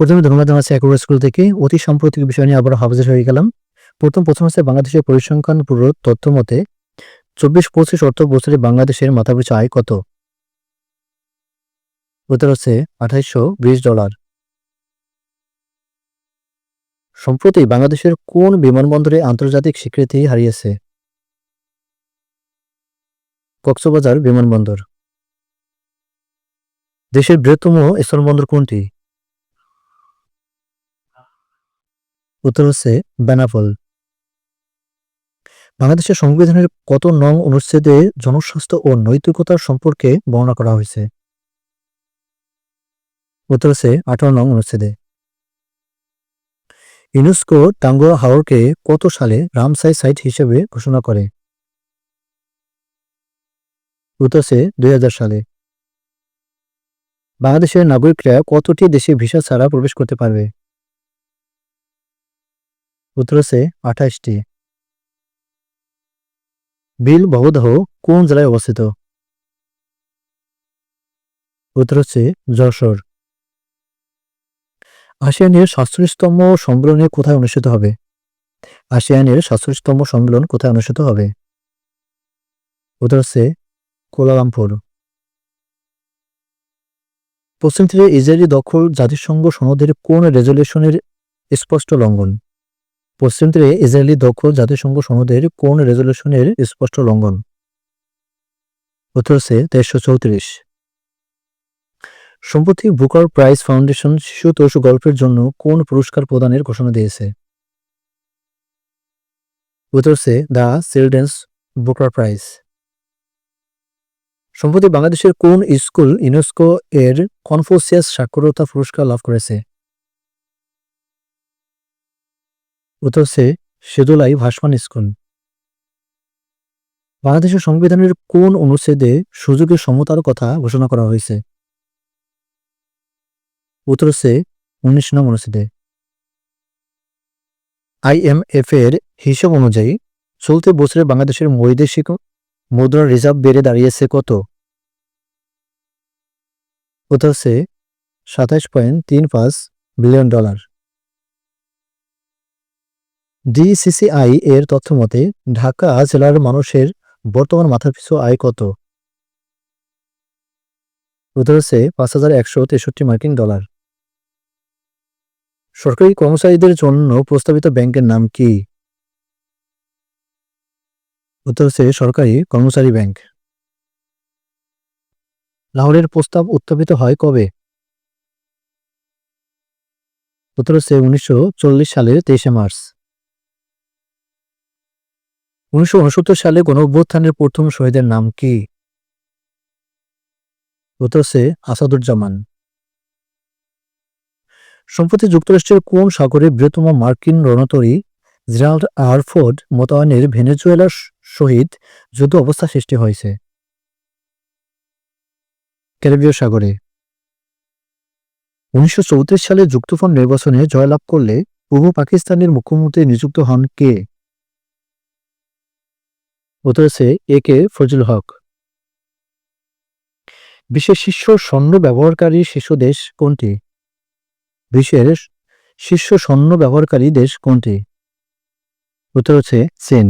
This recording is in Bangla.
প্রথমে ধন্যবাদ জানাচ্ছি একুয়ার স্কুল থেকে। অতি সাম্প্রতিক বিষয় নিয়ে আবার হাজির হয়ে গেলাম। প্রথম প্রথম হচ্ছে, বাংলাদেশের পরিসংখ্যান ব্যুরোর তথ্য মতে চব্বিশ পঁচিশ অর্থ বছরে বাংলাদেশের মাথাপিছু আয় কত? উত্তর হচ্ছে, আঠাইশশো বিশ ডলার। সম্প্রতি বাংলাদেশের কোন বিমানবন্দরে আন্তর্জাতিক স্বীকৃতি হারিয়েছে? কক্সবাজার বিমানবন্দর। দেশের বৃহত্তম স্থলবন্দর কোনটি? উত্তর হচ্ছে বেনাপোল। বাংলাদেশের সংবিধানের কত নং অনুচ্ছেদে জনস্বাস্থ্য ও নৈতিকতার সম্পর্কে বর্ণনা করা হয়েছে? উত্তর হচ্ছে আঠারো নং অনুচ্ছেদে। ইউনেস্কো টাঙ্গুয়া হাওরকে কত সালে রামসাই সাইট হিসেবে ঘোষণা করে? উত্তর হচ্ছে দুই সালে। বাংলাদেশের নাগরিকরা কতটি দেশে ভিসা ছাড়া প্রবেশ করতে পারবে? উত্তর হচ্ছে আঠাশটি। বিল বহুদাহ কোন জেলায় অবস্থিত? উত্তর হচ্ছে যশোর। আসিয়ানের সাতচল্লিশতম সম্মেলনে কোথায় অনুষ্ঠিত হবে? আসিয়ানের সাতচল্লিশতম সম্মেলন কোথায় অনুষ্ঠিত হবে? উত্তর কোলালামপুর। পশ্চিম তীরে ইসরায়েলি দখল জাতিসংঘ সনদের কোন রেজলিউশনের স্পষ্ট লঙ্ঘন? পশ্চিম তীরে ইসরায়েলি দক্ষ জাতিসংঘ সনদের কোন রেজলিউশনের স্পষ্ট লঙ্ঘন? উত্তর হচ্ছে তেইশশো চৌত্রিশ। সম্প্রতি বুকার প্রাইজ ফাউন্ডেশন শিশুতোষ গল্পের জন্য কোন পুরস্কার প্রদানের ঘোষণা দিয়েছে? উত্তর দ্য চিলড্রেন্স বুকার প্রাইজ সম্প্রতি বাংলাদেশের কোন স্কুল ইউনেস্কো এর কনফোসিয়াস সাক্ষরতা পুরস্কার লাভ করেছে? হচ্ছে সেদুলাই ভাসমান স্কুল বাংলাদেশের সংবিধানের কোন অনুচ্ছেদে সুযোগের সমতার কথা ঘোষণা করা হয়েছে? হচ্ছে উনিশ নং অনুচ্ছেদে। আইএমএফ এর হিসাব অনুযায়ী চলতি বছরে বাংলাদেশের বৈদেশিক মুদ্রা রিজার্ভ বেড়ে দাঁড়িয়েছে কত? উত্তর সাতাশ পয়েন্ট তিন পাঁচ বিলিয়ন ডলার। ডিসিসিআই এর তথ্য মতে, ঢাকা জেলার মানুষের বর্তমান মাথাপিছু আয় কত? উত্তর হচ্ছে পাঁচ হাজার একশো তেষট্টি মার্কিন ডলার। সরকারি কর্মচারীদের জন্য প্রস্তাবিত ব্যাংকের নাম কি? উত্তর হচ্ছে সরকারি কর্মচারী ব্যাংক। লাহোরের প্রস্তাব উত্থাপিত হয় কবে? উত্তর হচ্ছে উনিশশো চল্লিশ সালের তেইশে মার্চ। উনিশশো উনসত্তর সালে গণ অভ্যুত্থানের প্রথম শহীদের নাম কি? হচ্ছে আসাদুজ্জামান। সম্প্রতি যুক্তরাষ্ট্রের কোন সাগরে বৃহত্তম মার্কিন রণতরী জেরাল্ড আরফোর্ড মোতায়েনের ভেনেজুয়েলার সহিত যুদ্ধ অবস্থা সৃষ্টি হয়েছে। ক্যারিবীয় সাগরে। উনিশশো চৌত্রিশ সালে যুক্তফ্রন্ট নির্বাচনে জয়লাভ করলে পূর্ব পাকিস্তানের মুখ্যমন্ত্রী নিযুক্ত হন কে? উত্তর হচ্ছে এ কে ফজল হক। বিশ্বের শীর্ষ স্বর্ণ ব্যবহারকারী শিশু দেশ কোনটি? বিশ্বের শীর্ষ স্বর্ণ ব্যবহারকারী দেশ কোনটি? উত্তর হচ্ছে চীন।